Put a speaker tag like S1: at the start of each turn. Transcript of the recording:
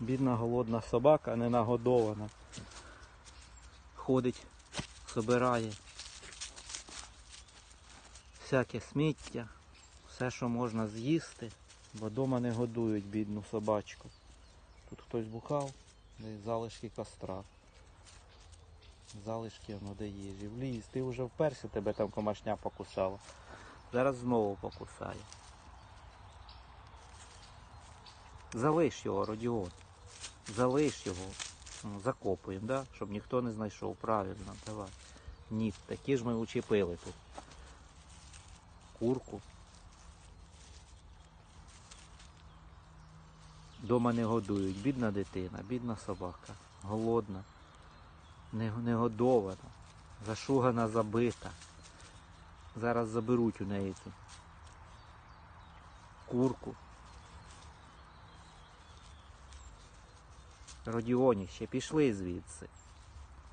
S1: Бідна голодна собака, не нагодована. Ходить, собирає всяке сміття, все, що можна з'їсти, бо вдома не годують бідну собачку. Тут хтось бухав, де залишки костра. Залишки воно де їжі. В ліс, ти вже вперся, тебе там комашня покусала. Зараз знову покусає. Залиш його, Родіон. Залиш його. Закопуємо, да? щоб ніхто не знайшов. Правильно, давай. Ні, такі ж ми учепили тут. Курку. Дома не годують. Бідна дитина, бідна собака. Голодна, не, не зашугана, забита. Зараз заберуть у неї цю курку. Родіоні ще пішли звідси.